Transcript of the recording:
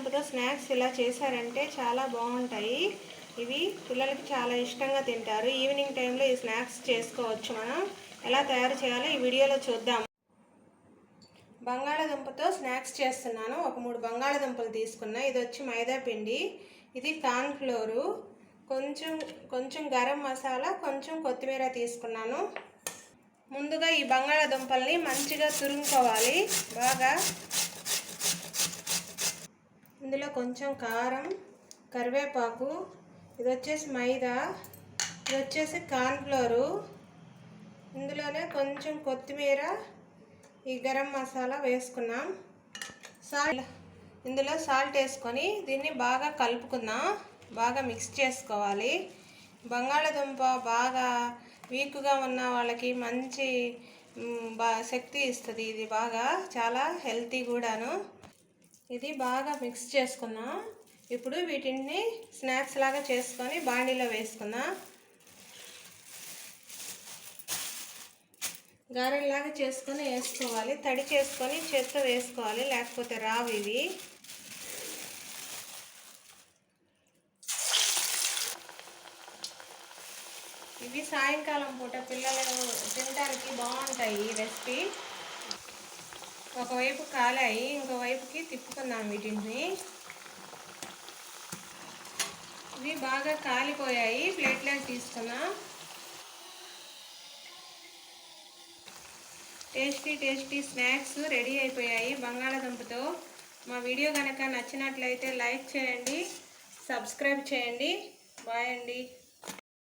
బంగాళదుంపతో snacks ఇలా చేశారంటే చాలా బాగుంటాయి. ఇవి పిల్లలకి చాలా ఇష్టంగా తింటారు. ఈవినింగ్ టైంలో ఈ స్నాక్స్ చేసుకోవచ్చు మనం. ఎలా తయారు చేయాలో ఈ వీడియోలో చూద్దాం. బంగాళదుంపతో స్నాక్స్ చేస్తున్నాను. ఒక మూడు బంగాళదుంపలు తీసుకున్నా. ఇది వచ్చి మైదా పిండి. ఇది కార్న్ ఫ్లోరు. కొంచెం కొంచెం గరం మసాలా కొంచెం కొత్తిమీర తీసుకున్నాను. ముందుగా ఈ బంగాళదుంపల్ని మంచిగా తురుముకోవాలి. బాగా ఇందులో కొంచెం కారం కరివేపాకు ఇది వచ్చేసి మైదా ఇది వచ్చేసి కార్న్ఫ్లోరు. ఇందులోనే కొంచెం కొత్తిమీర ఈ గరం మసాలా వేసుకున్నాం. సాల్ట్ ఇందులో సాల్ట్ వేసుకొని దీన్ని బాగా కలుపుకుందాం. బాగా మిక్స్ చేసుకోవాలి. బంగాళదుంప బాగా వీక్గా ఉన్న వాళ్ళకి మంచి బా శక్తి ఇస్తుంది ఇది బాగా. చాలా హెల్తీ కూడాను. ఇది బాగా మిక్స్ చేసుకున్నాం. ఇప్పుడు వీటిని స్నాక్స్ లాగా చేసుకొని బాండీలో వేసుకుందాం గారెల్లాగా చేసుకొని వేసుకోవాలి. తడి చేసుకొని చేత్తో వేసుకోవాలి. లేకపోతే రావు ఇవి. ఇవి సాయంకాలం పూట పిల్లలు తినడానికి బాగుంటాయి ఈ రెసిపీ ఒకవైపు కాలాయి ఇంకోవైపుకి తిప్పుకుందాం వీటిని. ఇవి బాగా కాలిపోయాయి. ప్లేట్లోకి తీసుకున్నాం టేస్టీ టేస్టీ స్నాక్స్ రెడీ అయిపోయాయి బంగాళాదుంపతో. మా వీడియో కనుక నచ్చినట్లయితే లైక్ చేయండి సబ్స్క్రైబ్ చేయండి. బాయ్ అండి.